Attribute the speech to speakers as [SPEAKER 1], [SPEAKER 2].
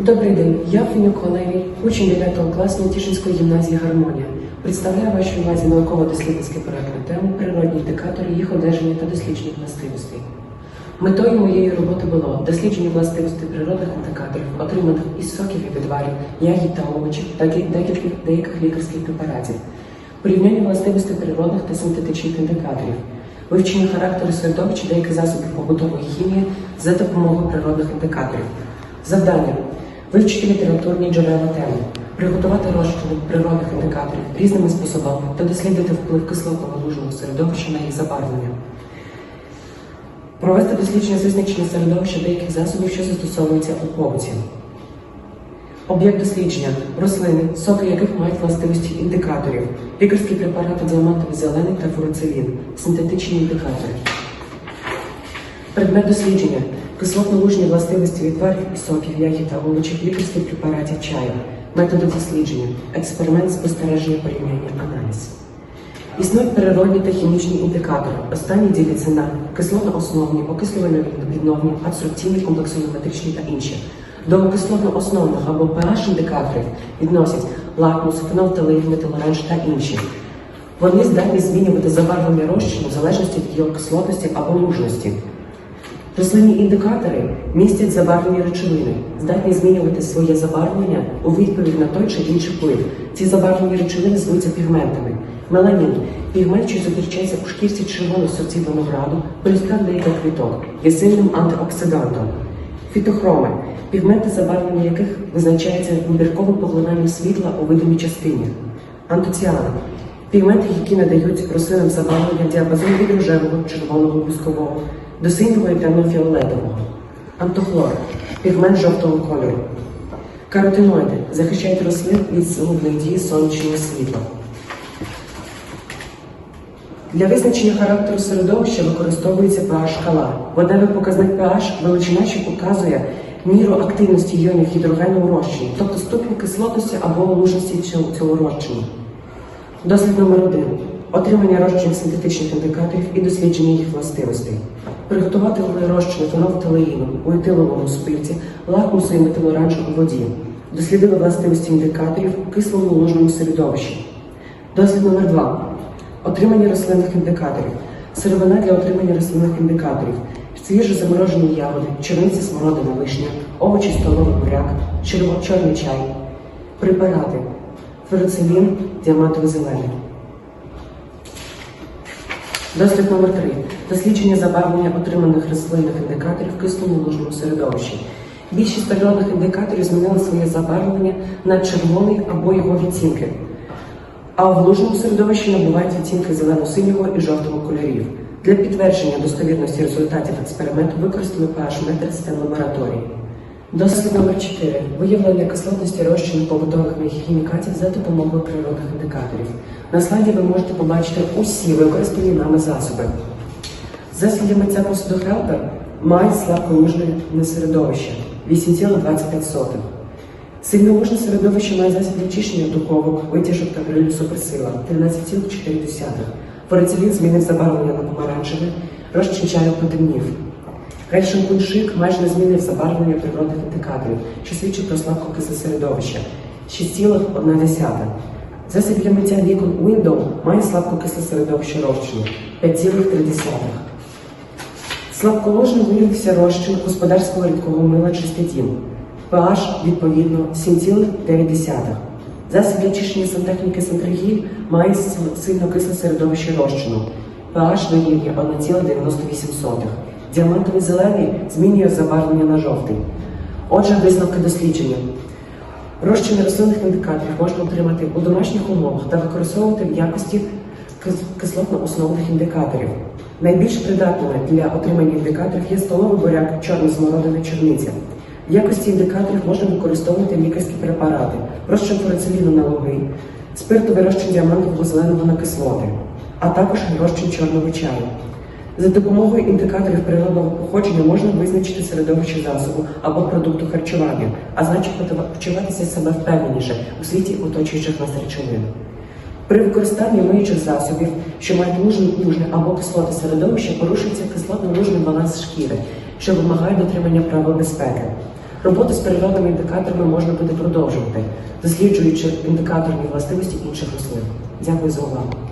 [SPEAKER 1] Добрий день, я Фенюк Валерій, учень 9 класу Нетішинської гімназії Гармонія. Представляю вашій увазі науково-дослідницький проект на тему природні індикатори, їх одержання та дослідження властивостей. Метою моєї роботи було дослідження властивостей природних індикаторів, отриманих із соків і відварів, ягід та овочів та деяких, деяких лікарських препаратів, порівняння властивостей природних та синтетичних індикаторів, вивчення характеру середовища деяких засобів побутової хімії за допомогою природних індикаторів. Завдання вивчити літературні джерела теми, приготувати розчини природних індикаторів різними способами та дослідити вплив кислотного середовища на їх забарвлення. Провести дослідження з визначення середовища деяких засобів, що застосовуються у побуті. Об'єкт дослідження рослини, соки яких мають властивості індикаторів, лікарські препарати діамантовий зелений та фуроцилін, синтетичні індикатори. Предмет дослідження кислотно-лужні властивості відварів і соків, ягід та овочів, лікарських препаратів чаю, методи дослідження, експеримент спостереження порівняння аналіз. Існують природні та хімічні індикатори. Останні діляться на кислотно-основні, окислювально-відновні, адсорбційні, комплексонометричні та інші. До окислотно-основних або pH індикаторів відносять лакмус, фенолталин, метилоранж та інші. Вони здатні змінювати забарвлення розчину в залежності від його кислотності або лужності. Рослинні індикатори містять забарвлені речовини, здатні змінювати своє забарвлення у відповідь на той чи інший вплив. Ці забарвлені речовини звуться пігментами. Меланін пігмент, що зустрічається у шкірці червоного сорців винограду, полюсках деяких квіток, є сильним антиоксидантом. Фітохроми пігменти, забарвлення яких визначається вибірковим поглинанням світла у видимій частині. Антоціани пігменти, які надають рослинам забарвлення діапазон від рожевого, червоного, бускового до синього і темно-фіолетового. Антохлор пігмент жовтого кольору. Каротиноїди захищають рослин від згубної дії сонячного світла. Для визначення характеру середовища використовується pH-шкала. Водневий показник pH – величина, що показує міру активності іонів гідрогену у розчині, тобто ступінь кислотності або лужності цього розчину. Дослід номер один. Отримання розчинів синтетичних індикаторів і дослідження їх властивостей. Приготувати розчини фенолфталеїну у етиловому спирті, лакмусу і метилоранжу у воді. Дослідили властивості індикаторів у кислому ложному середовищі. Дослід номер 2 Отримання рослинних індикаторів. Сировина для отримання рослинних індикаторів. Свіжо заморожені ягоди, чорниці, смородина, вишня, овочі, столовий буряк, чорний чай, препарати, фероцилін, діамантовий зелений. Дослід номер 3 Дослідження забарвлення отриманих рослинних індикаторів в кислому середовищі. Більшість природних індикаторів змінили своє забарвлення на червоний або його відтінки, а в лужному середовищі набувають відтінки зелено-синього і жовтого кольорів. Для підтвердження достовірності результатів експерименту використали pH-метр систем лабораторії. Дослід номер 4 Виявлення кислотності розчину побутових хімікатів за допомогою природних індикаторів. На слайді ви можете побачити усі використані нами засоби. Засоби миття посуду Хелпер мають слабколужне середовище 8,25. Сильнолужне середовище має засіб для чищення духовок, витяжок та грилю суперсила 13,4. Форицелін змінив забарвлення на помаранчеве, розчин чаю потемнів. Гельшин куншик майже не змінив забарвлення природних індикаторів, що свідчить про слабкокисле середовище 6,1. Засіб для миття вікон Window має слабкокисле середовище розчину 5,3. Слабколожно виявився розчин господарського рідкого мила чистотін. pH відповідно 7,9. Засіб для чищення сантехніки Сантергіль має сильно кисле середовище розчину. pH дорівнює 1,98. Діамантовий зелений змінює забарвлення на жовтий. Отже, висновки дослідження. Розчини рослинних індикаторів можна отримати у домашніх умовах та використовувати в якості кислотно-основних індикаторів. Найбільш придатними для отримання індикаторів є столовий буряк, чорна смородина, чорниця. В якості індикаторів можна використовувати лікарські препарати, розчин фурицеліну на луги, спиртовий розчин діамантового зеленого на кислоти, а також розчин чорного чаю. За допомогою індикаторів природного походження можна визначити середовище засобу або продукту харчування, а значить почуватися себе впевненіше у світі оточуючих нас речовин. При використанні миючих засобів, що мають лужне, або кислоте середовище, порушується кислотно-лужний баланс шкіри, що вимагає дотримання правил безпеки. Роботу з природними індикаторами можна буде продовжувати, досліджуючи індикаторні властивості інших рослин. Дякую за увагу.